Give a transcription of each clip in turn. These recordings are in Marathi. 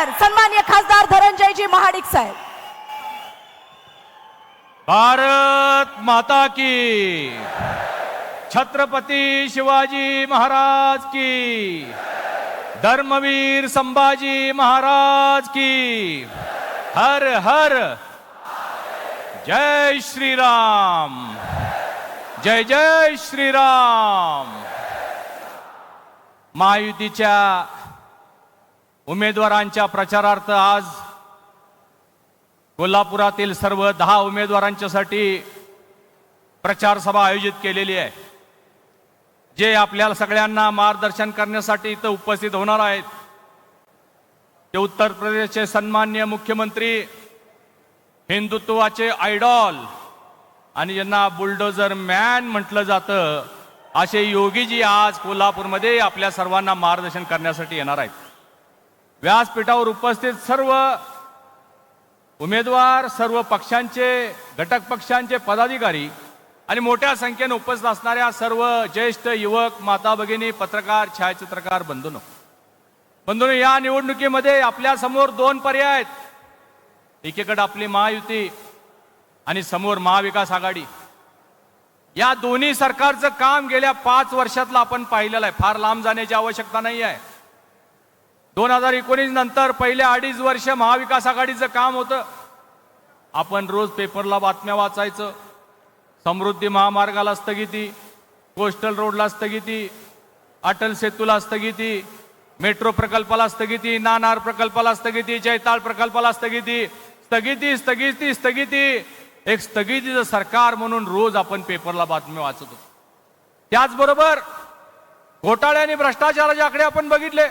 नंतर सन्मान्य खासदार धनंजयजी महाडिक साहेब. भारत माता की छत्रपती शिवाजी महाराज की धर्मवीर संभाजी महाराज की हर हर जय श्रीराम जय जय श्रीराम. महायुतीच्या उमेदवारांच्या प्रचारार्थ आज कोल्हापुरातील सर्व दहा उमेदवारांच्यासाठी प्रचारसभा आयोजित केलेली आहे. जे आपल्याला सगळ्यांना मार्गदर्शन करण्यासाठी इथं उपस्थित होणार आहेत. ते उत्तर प्रदेशचे सन्मान्य मुख्यमंत्री हिंदुत्वाचे आयडॉल आणि ज्यांना बुलडोजर मॅन म्हटलं जातं असे योगीजी आज कोल्हापूरमध्ये आपल्या सर्वांना मार्गदर्शन करण्यासाठी येणार आहेत. व्यासपीठावर उपस्थित सर्व उमेदवार सर्व पक्षांचे घटक पक्षांचे पदाधिकारी आणि मोठ्या संख्येने उपस्थित असणाऱ्या सर्व ज्येष्ठ युवक माता भगिनी पत्रकार छायाचित्रकार बंधून. बंधून या निवडणुकीमध्ये आपल्यासमोर दोन पर्याय आहेत. एकीकडे आपली महायुती आणि समोर महाविकास आघाडी. या दोन्ही सरकारचं काम गेल्या पाच वर्षातलं आपण पाहिलेलं आहे. फार लांब जाण्याची आवश्यकता नाही आहे दोन हजार एकोणीस नंतर पहिल्या अडीच वर्ष महाविकास आघाडीचं काम होतं. आपण रोज पेपरला बातम्या वाचायचं समृद्धी महामार्गाला स्थगिती कोस्टल रोडला स्थगिती अटल सेतूला स्थगिती मेट्रो प्रकल्पाला स्थगिती नाणार प्रकल्पाला स्थगिती जैताळ प्रकल्पाला स्थगिती स्थगिती स्थगिती स्थगिती. एक स्थगितीचं सरकार म्हणून रोज आपण पेपरला बातम्या वाचत होतो. त्याचबरोबर घोटाळे आणि भ्रष्टाचाराचे आकडे आपण बघितले.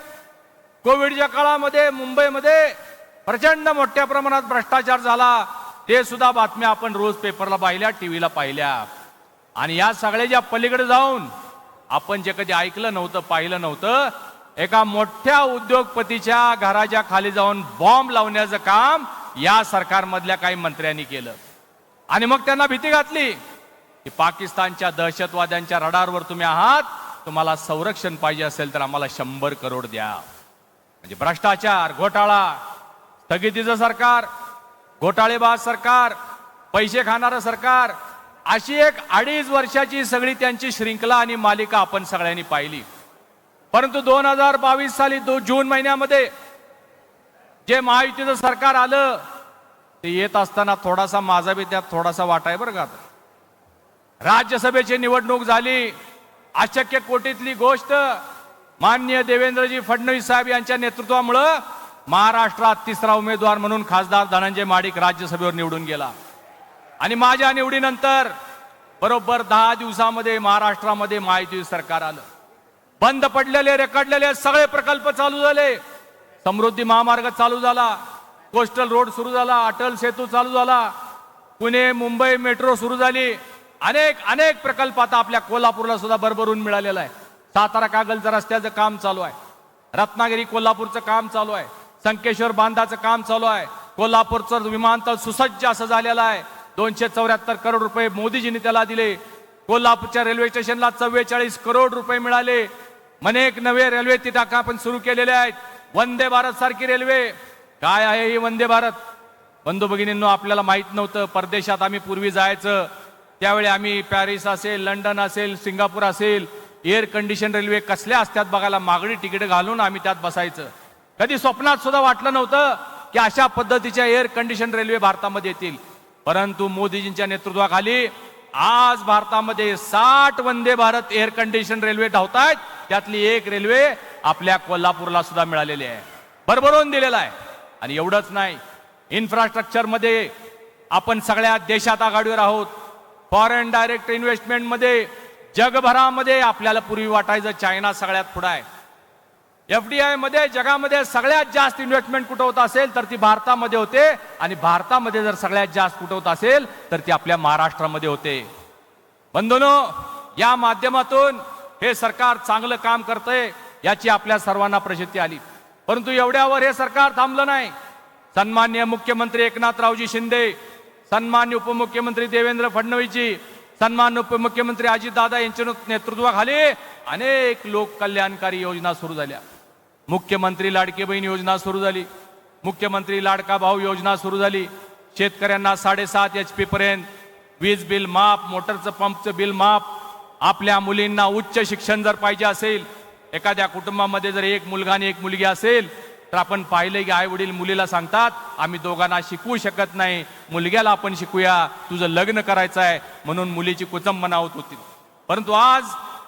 कोविडच्या काळामध्ये मुंबईमध्ये प्रचंड मोठ्या प्रमाणात भ्रष्टाचार झाला. ते सुद्धा बातम्या आपण रोज पेपरला पाहिल्या टीव्हीला पाहिल्या. आणि या सगळ्याच्या पलीकडे जाऊन आपण जे कधी ऐकलं नव्हतं पाहिलं नव्हतं एका मोठ्या उद्योगपतीच्या घराच्या खाली जाऊन बॉम्ब लावण्याचं काम या सरकारमधल्या काही मंत्र्यांनी केलं. आणि मग त्यांना भीती घातली की पाकिस्तानच्या दहशतवाद्यांच्या रडारवर तुम्ही आहात तुम्हाला संरक्षण पाहिजे असेल तर आम्हाला शंभर करोड द्या. म्हणजे भ्रष्टाचार घोटाळा स्थगितीचं सरकार घोटाळेबाज सरकार पैसे खाणारं सरकार अशी एक अडीच वर्षाची सगळी त्यांची श्रृंखला आणि मालिका आपण सगळ्यांनी पाहिली. परंतु दोन हजार बावीस साली दो जून महिन्यामध्ये जे महायुतीचं सरकार आलं ते येत असताना थोडासा माझा बी त्यात थोडासा वाटा आहे बरं का राज्यसभेची निवडणूक झाली अशक्य कोटीतली गोष्ट मान्य देवेंद्रजी फडणवीस साहेब यांच्या नेतृत्वामुळं महाराष्ट्रात तिसरा उमेदवार म्हणून खासदार धनंजय माडिक राज्यसभेवर निवडून गेला. आणि माझ्या निवडीनंतर बरोबर दहा दिवसामध्ये महाराष्ट्रामध्ये महायुती सरकार आलं. बंद पडलेले रेकडलेले सगळे प्रकल्प चालू झाले. समृद्धी महामार्ग चालू झाला. कोस्टल रोड सुरू झाला. अटल सेतू चालू झाला. पुणे मुंबई मेट्रो सुरू झाली. अनेक अनेक प्रकल्प आता आपल्या कोल्हापूरला सुद्धा भरभरून मिळालेला आहे. सातारा कागलचं रस्त्याचं काम चालू आहे. रत्नागिरी कोल्हापूरचं काम चालू आहे. संकेश्वर बांधाचं काम चालू आहे. कोल्हापूरचं विमानतळ सुसज्ज असं झालेलं आहे. दोनशे चौऱ्याहत्तर करोड रुपये मोदीजींनी त्याला दिले. कोल्हापूरच्या रेल्वे स्टेशनला चव्वेचाळीस करोड रुपये मिळाले. अनेक नवे रेल्वे तिथं आपण सुरू केलेले आहेत. वंदे भारत सारखी रेल्वे. काय आहे ही वंदे भारत? बंधू भगिनींनो आपल्याला माहीत नव्हतं. परदेशात आम्ही पूर्वी जायचं. त्यावेळी आम्ही पॅरिस असेल लंडन असेल सिंगापूर असेल एअर कंडिशन रेल्वे कसल्या असतात बघायला मागणी तिकीट घालून आम्ही त्यात बसायचं. कधी स्वप्नात सुद्धा वाटलं नव्हतं की अशा पद्धतीच्या एअर कंडिशन रेल्वे भारतामध्ये येतील. परंतु मोदीजींच्या नेतृत्वाखाली आज भारतामध्ये साठ Vande Bharat air condition railway धावतायत. त्यातली एक रेल्वे आपल्या कोल्हापूरला सुद्धा मिळालेली आहे. भरभरून दिलेला आहे. आणि एवढंच नाही. इन्फ्रास्ट्रक्चरमध्ये आपण सगळ्या देशात आघाडीवर आहोत. फॉरेन डायरेक्ट इन्व्हेस्टमेंटमध्ये जगभरामध्ये आपल्याला पूर्वी वाटायचं चायना सगळ्यात पुढं आहे. एफ डी आयमध्ये जगामध्ये सगळ्यात जास्त इन्व्हेस्टमेंट कुठं होत असेल तर ती भारतामध्ये होते. आणि भारतामध्ये जर सगळ्यात जास्त कुठं होत असेल तर ती आपल्या महाराष्ट्रामध्ये होते. बंधूनो या माध्यमातून हे सरकार चांगलं काम करतंय याची आपल्या सर्वांना प्रसिद्धी आली. परंतु एवढ्यावर हे सरकार थांबलं नाही. सन्मान्य मुख्यमंत्री एकनाथरावजी शिंदे सन्मान्य उपमुख्यमंत्री देवेंद्र फडणवीसजी सन्मान्य उपमुख्यमंत्री अजितदादा यांच्या नेतृत्वाखाली अनेक लोककल्याणकारी योजना सुरू झाल्या. मुख्यमंत्री लाडकी बहीण योजना सुरू झाली. मुख्यमंत्री लाडका भाऊ योजना सुरू झाली. शेतकऱ्यांना साडेसात एच पी पर्यंत वीज बिल माफ मोटरचं पंपचं बिल माफ आपल्या मुलींना उच्च शिक्षण जर पाहिजे असेल एखाद्या कुटुंबामध्ये जर एक मुलगा आणि एक मुलगी असेल तर आपण पाहिलं की आई वडील मुलीला सांगतात आम्ही दोघांना शिकवू शकत नाही. मुलग्याला आपण शिकूया. तुझं लग्न करायचं आहे. म्हणून मुलीची कुचंबना होत होती. परंतु आज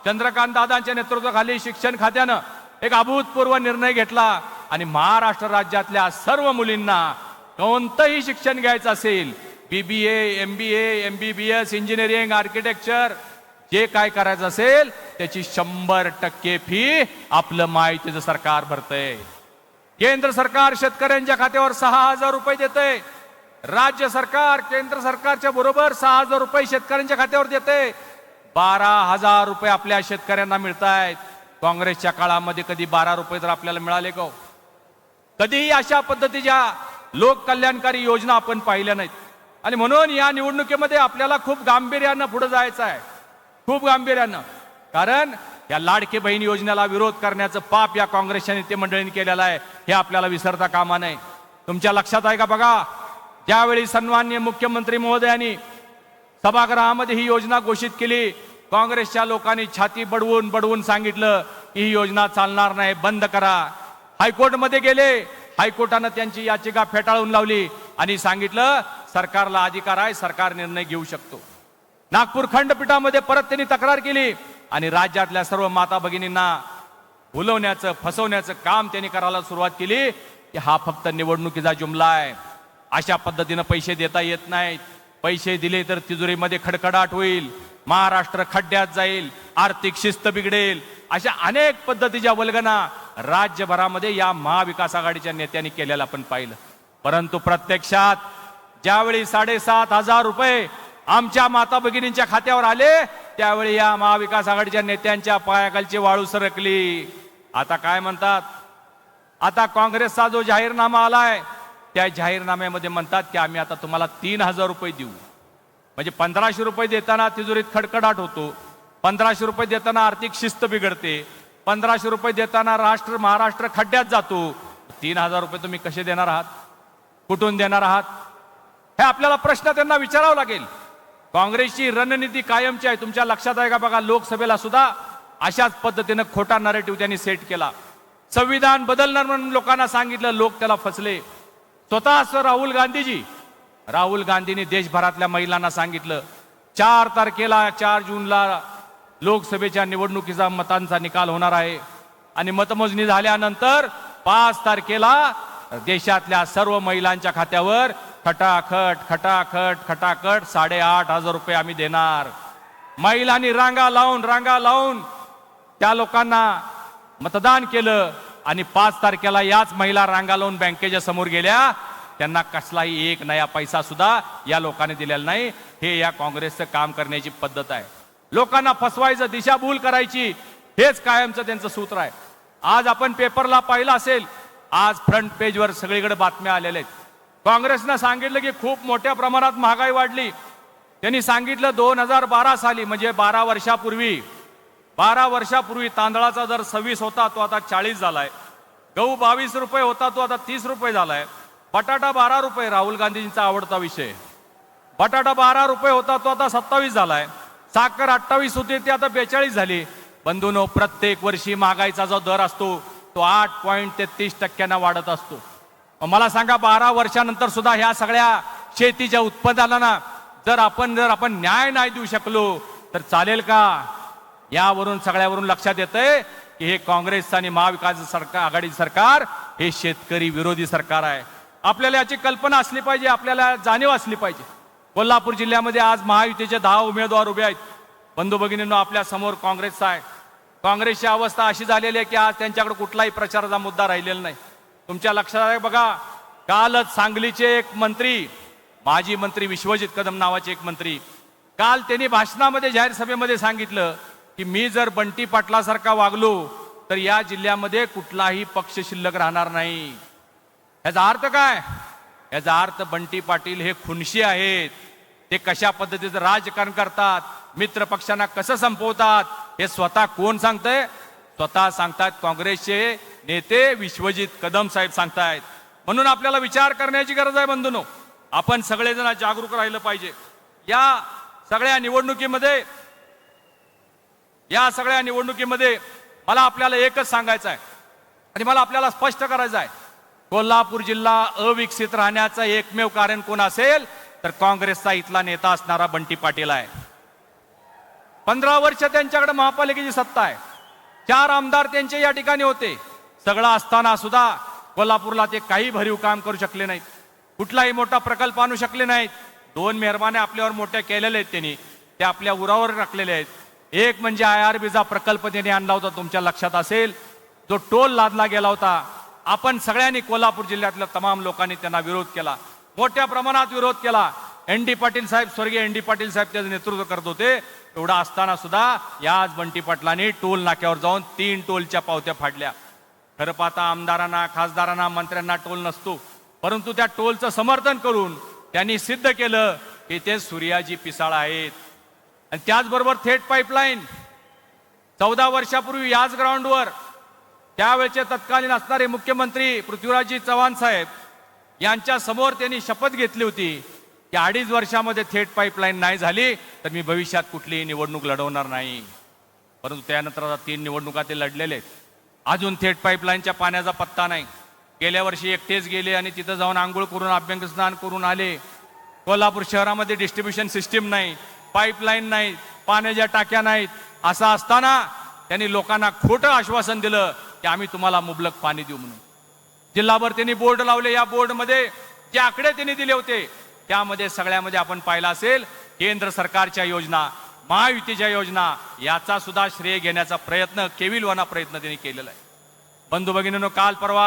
चंद्रकांत दादांच्या नेतृत्वाखाली शिक्षण खात्यानं एक अभूतपूर्व निर्णय घेतला आणि महाराष्ट्र राज्यातल्या सर्व मुलींना कोणतंही शिक्षण घ्यायचं असेल B B A M B M B B S engineering architecture जे काय करायचं असेल त्याची शंभर टक्के फी आपलं माहितीचं सरकार भरतंय. केंद्र सरकार शेतकऱ्यांच्या खात्यावर सहा हजार रुपये देते. राज्य सरकार केंद्र सरकारच्या बरोबर सहा हजार रुपये शेतकऱ्यांच्या खात्यावर देते. बारा हजार रुपये आपल्या शेतकऱ्यांना मिळत आहेत काँग्रेसच्या काळामध्ये कधी बारा रुपये तर आपल्याला मिळाले गो. कधीही अशा पद्धतीच्या लोककल्याणकारी योजना आपण पाहिल्या नाहीत. आणि म्हणून या निवडणुकीमध्ये आपल्याला खूप गांभीर्यानं पुढे जायचं आहे. खूप गांभीर्यानं. कारण या लाडके बहीण योजनेला विरोध करण्याचं पाप या काँग्रेसच्या नेते मंडळींनी केलेलं आहे हे आपल्याला विसरता कामा नये. तुमच्या लक्षात आहे का बघा? ज्यावेळी सन्मान्य मुख्यमंत्री महोदयांनी सभागृहामध्ये ही योजना घोषित केली काँग्रेसच्या लोकांनी छाती बडवून बडवून सांगितलं की ही योजना चालणार नाही बंद करा. हायकोर्टमध्ये गेले हायकोर्टानं त्यांची याचिका फेटाळून लावली आणि सांगितलं सरकारला अधिकार आहे सरकार निर्णय घेऊ शकतो. नागपूर खंडपीठामध्ये परत त्यांनी तक्रार केली आणि राज्यातल्या सर्व माता भगिनींना भुलवण्याचं फसवण्याचं काम त्यांनी करायला सुरुवात केली. की हा फक्त निवडणुकीचा जुमला आहे. अशा पद्धतीनं पैसे देता येत नाहीत. पैसे दिले तर तिजोरीमध्ये खडखडाट होईल. महाराष्ट्र खड्ड्यात जाईल. आर्थिक शिस्त बिघडेल. अशा अनेक पद्धतीच्या वल्गना राज्यभरामध्ये या महाविकास आघाडीच्या नेत्यांनी केलेला आपण पाहिलं. परंतु प्रत्यक्षात ज्यावेळी साडेसात हजार रुपये आमच्या माता भगिनींच्या खात्यावर आले त्यावेळी या महाविकास आघाडीच्या नेत्यांच्या पायाखालची वाळू सरकली. आता काय म्हणतात? आता काँग्रेसचा जो जाहीरनामा आलाय त्या जाहीरनाम्यामध्ये म्हणतात की आम्ही आता तुम्हाला तीन हजार रुपये देऊ. म्हणजे पंधराशे रुपये देताना तिजोरीत खडखडाट होतो. पंधराशे रुपये देताना आर्थिक शिस्त बिघडते. पंधराशे रुपये देताना राष्ट्र महाराष्ट्र खड्ड्यात जातो. तीन हजार रुपये तुम्ही कसे देणार आहात? कुठून देणार आहात? हे आपल्याला प्रश्न त्यांना विचारावा लागेल. काँग्रेसची रणनीती कायमची आहे. तुमच्या लक्षात आहे का बघा लोकसभेला सुद्धा अशाच पद्धतीनं खोटा नरेटिव्ह त्यांनी सेट केला. संविधान बदलणार म्हणून लोकांना सांगितलं लोक त्याला फसले. स्वतः राहुल गांधीजी राहुल गांधींनी देशभरातल्या महिलांना सांगितलं चार तारखेला चार जूनला लोकसभेच्या निवडणुकीचा मतांचा निकाल होणार आहे. आणि मतमोजणी झाल्यानंतर पाच तारखेला देशातल्या सर्व महिलांच्या खात्यावर खटाखट खटाखट खटाखट साडेआठ हजार रुपये आम्ही देणार. महिलांनी रांगा लावून रांगा लावून त्या लोकांना मतदान केलं आणि पाच तारखेला याच महिला रांगा लावून बँकेच्या समोर गेल्या. त्यांना कसलाही एक नया पैसा सुद्धा या लोकांनी दिलेला नाही. हे या काँग्रेसचं काम करण्याची पद्धत आहे. लोकांना फसवायचं दिशाभूल करायची हेच कायमचं त्यांचं सूत्र आहे. आज आपण पेपरला पाहिलं असेल आज फ्रंट पेजवर सगळीकडे बातम्या आलेल्या आहेत. काँग्रेसनं सांगितलं की खूप मोठ्या प्रमाणात महागाई वाढली. त्यांनी सांगितलं दोन हजार बारा साली म्हणजे बारा वर्षापूर्वी बारा वर्षापूर्वी तांदळाचा दर सव्वीस होता तो आता चाळीस झालाय. गहू बावीस रुपये होता तो आता तीस रुपये झालाय. बटाटा बारा रुपये राहुल गांधींचा आवडता विषय. बटाटा बारा रुपये होता तो आता सत्तावीस झालाय. साखर अठ्ठावीस होती ती आता बेचाळीस झाली. बंधूनो प्रत्येक वर्षी महागाईचा जो दर असतो तो आठ पॉईंट तेहतीस टक्क्यांना वाढत असतो. मला सांगा बारा वर्षानंतर सुद्धा ह्या सगळ्या शेतीच्या उत्पादनांना जर आपण जर आपण न्याय नाही देऊ शकलो तर चालेल का? यावरून सगळ्यावरून लक्षात येतंय की हे काँग्रेस आणि महाविकास सरकार आघाडी सरकार हे शेतकरी विरोधी सरकार आहे. आपल्याला याची कल्पना असली पाहिजे आपल्याला जाणीव असली पाहिजे. कोल्हापूर जिल्ह्यामध्ये आज महायुतीचे दहा उमेदवार उभे आहेत. बंधू भगिनींनो आपल्यासमोर काँग्रेसचा आहे. काँग्रेसची अवस्था अशी झालेली आहे की आज त्यांच्याकडे कुठलाही प्रचाराचा मुद्दा राहिलेला नाही. तुमच्या लक्षात आहे बघा कालच सांगलीचे एक मंत्री माजी मंत्री विश्वजित कदम नावाचे एक मंत्री काल त्यांनी भाषणामध्ये जाहीर सभेमध्ये सांगितलं की मी जर बंटी पाटलासारखा वागलो तर या जिल्ह्यामध्ये कुठलाही पक्ष शिल्लक राहणार नाही. याचा अर्थ काय? याचा अर्थ बंटी पाटील हे खुनशी आहेत. ते कशा पद्धतीचं राजकारण करतात? मित्र पक्षांना कसं संपवतात? हे स्वतः कोण सांगतंय? स्वतः सांगतात काँग्रेसचे नेते विश्वजित कदम साहेब सांगतायत. म्हणून आपल्याला विचार करण्याची गरज आहे बंधूनो. आपण सगळेजण जागरूक राहिलं पाहिजे. या सगळ्या निवडणुकीमध्ये या सगळ्या निवडणुकीमध्ये मला आपल्याला एकच सांगायचं आहे. आणि मला आपल्याला स्पष्ट करायचं आहे. कोल्हापूर जिल्हा अविकसित राहण्याचं एकमेव कारण कोण असेल तर काँग्रेसचा इथला नेता असणारा बंटी पाटील आहे. पंधरा वर्ष त्यांच्याकडे महापालिकेची सत्ता आहे. चार आमदार त्यांचे या ठिकाणी होते. सगळं असताना सुद्धा कोल्हापूरला ते काही भरीव काम करू शकले नाहीत. कुठलाही मोठा प्रकल्प आणू शकले नाहीत. दोन मेहरबाने आपल्यावर मोठ्या केलेल्या आहेत त्यांनी. ते आपल्या उरावर राखलेले आहेत. एक म्हणजे आय आर बीचा प्रकल्प त्यांनी आणला होता तुमच्या लक्षात असेल. जो टोल लादला गेला होता. आपण सगळ्यांनी कोल्हापूर जिल्ह्यातल्या तमाम लोकांनी त्यांना विरोध केला. मोठ्या प्रमाणात विरोध केला. एन डी पाटील साहेब स्वर्गीय एन डी पाटील साहेब त्याचं नेतृत्व करत होते. एवढा असताना सुद्धा याच बंटी पाटलांनी टोल नाक्यावर जाऊन तीन टोलच्या पावत्या फाडल्या. खरं पाहता आमदारांना खासदारांना मंत्र्यांना टोल नसतो. परंतु त्या टोलचं समर्थन करून त्यांनी सिद्ध केलं की ते सूर्याजी पिसाळ आहेत. आणि त्याचबरोबर थेट पाईपलाईन चौदा वर्षापूर्वी याच ग्राउंडवर त्यावेळचे तत्कालीन असणारे मुख्यमंत्री पृथ्वीराजजी चव्हाण साहेब यांच्या समोर त्यांनी शपथ घेतली होती की अडीच वर्षामध्ये थेट पाईपलाईन नाही झाली तर मी भविष्यात कुठलीही निवडणूक लढवणार नाही. परंतु त्यानंतर आता तीन निवडणुका ते लढलेले आहेत. अजून थेट पाईपलाईनच्या पाण्याचा पत्ता नाही. गेल्या वर्षी एकटेच गेले आणि तिथं जाऊन आंघोळ करून अभ्यंग स्नान करून आले. कोल्हापूर शहरामध्ये डिस्ट्रीब्युशन सिस्टीम नाही पाईपलाईन नाही पाण्याच्या टाक्या नाहीत. असं असताना त्यांनी लोकांना खोटं आश्वासन दिलं की आम्ही तुम्हाला मुबलक पाणी देऊ म्हणून. जिल्हाभर त्यांनी बोर्ड लावले. या बोर्डमध्ये जे आकडे त्यांनी दिले होते त्यामध्ये सगळ्यामध्ये आपण पाहिलं असेल केंद्र सरकारच्या योजना महायुतीच्या योजना याचा सुद्धा श्रेय घेण्याचा प्रयत्न केविलवाना प्रयत्न त्यांनी केलेला आहे. बंधू भगिनीनं काल परवा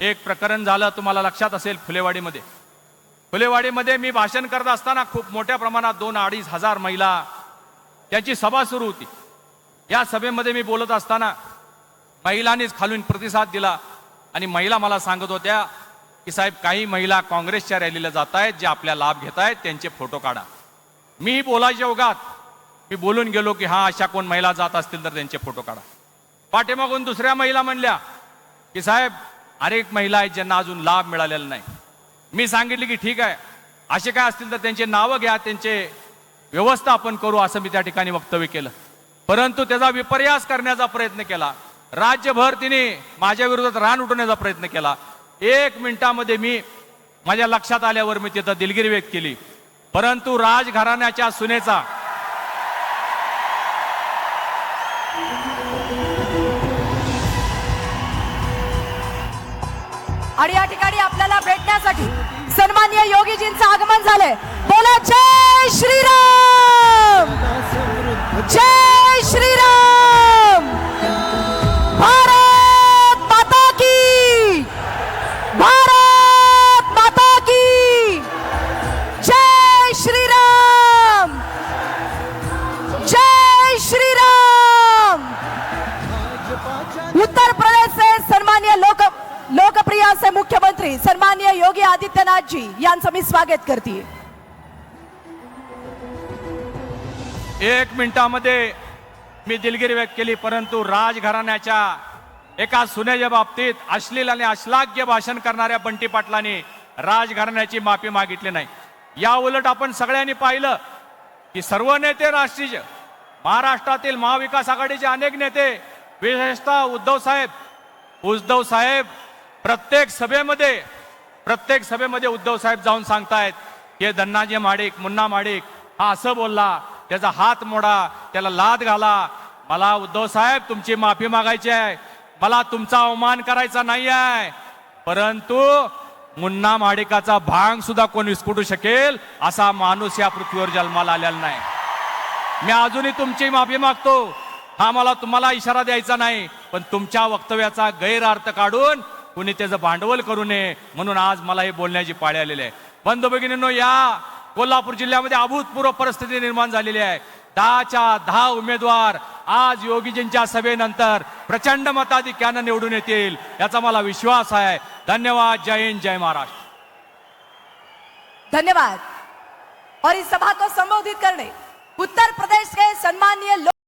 एक प्रकरण झालं तुम्हाला लक्षात असेल फुलेवाडीमध्ये. फुलेवाडीमध्ये मी भाषण करत असताना खूप मोठ्या प्रमाणात दोन अडीच हजार महिला त्याची सभा सुरू होती. या सभेमध्ये मी बोलत असताना महिलांनीच खालून प्रतिसाद दिला आणि महिला मला सांगत होत्या की साहेब काही महिला काँग्रेसच्या रॅलीला जात आहेत जे आपल्या लाभ घेत आहेत त्यांचे फोटो काढा. मी बोलायच्या ओघात मी बोलून गेलो की हा अशा कोण महिला जात असतील तर त्यांचे फोटो काढा. पाठीमागून दुसऱ्या महिला म्हणल्या की साहेब अनेक महिला आहेत ज्यांना अजून लाभ मिळालेला नाही. मी सांगितले की ठीक आहे असे काय असतील तर त्यांचे नावं घ्या त्यांचे व्यवस्था आपण करू असं मी त्या ठिकाणी वक्तव्य केलं. परंतु त्याचा विपर्यास करण्याचा प्रयत्न केला. राज्यभर तिने माझ्या विरोधात रान उठवण्याचा प्रयत्न केला. एक मिनिटामध्ये मी माझ्या लक्षात आल्यावर मी तिथं दिलगिरी व्यक्त केली. परंतु राजघराण्याच्या सुनेचा आणि या ठिकाणी आपल्याला भेटण्यासाठी सन्मान्य योगीजींचं आगमन झालंय. बोला जय श्रीराम! जय लोकप्रिय मुख्यमंत्री सन्मान्य योगी आदित्यनाथ जी यांचं मी स्वागत करते. एक मिनिटामध्ये मी दिलगिरी व्यक्त केली परंतु राजघराण्याच्या एका सुनेच्या बाबतीत अश्लील आणि अश्लाघ्य भाषण करणाऱ्या बंटी पाटलांनी राजघराण्याची माफी मागितली नाही. या उलट आपण सगळ्यांनी पाहिलं की सर्व नेते राष्ट्रीय महाराष्ट्रातील महाविकास आघाडीचे अनेक नेते विशेषतः उद्धव साहेब उद्धव साहेब प्रत्येक सभेमध्ये प्रत्येक सभेमध्ये उद्धव साहेब जाऊन सांगतायत की धन्नाजी माडिक मुन्ना माडिक हा असं बोलला त्याचा हात मोडा त्याला लाद घाला. मला उद्धव साहेब तुमची माफी मागायची आहे. मला तुमचा अवमान करायचा नाही आहे. परंतु मुन्ना माडिकाचा भांग सुद्धा कोण विस्कुटू शकेल असा माणूस या पृथ्वीवर जन्माला आलेला नाही. मी अजूनही तुमची माफी मागतो. हा मला तुम्हाला इशारा द्यायचा नाही पण तुमच्या वक्तव्याचा गैरअर्थ काढून कुणी त्याचं भांडवल करू नये म्हणून आज मला हे बोलण्याची पाळी आलेली आहे. बंधू भगिनींनो या कोल्हापूर जिल्ह्यामध्ये अभूतपूर्व परिस्थिती निर्माण झालेली आहे. दहाच्या दहा उमेदवार आज योगीजींच्या सभेनंतर प्रचंड मताधिक्यानं निवडून येतील याचा मला विश्वास आहे. धन्यवाद. जय हिंद जय महाराष्ट्र. धन्यवाद. और इस सभा को संबोधित करने उत्तर प्रदेश के सम्मान्य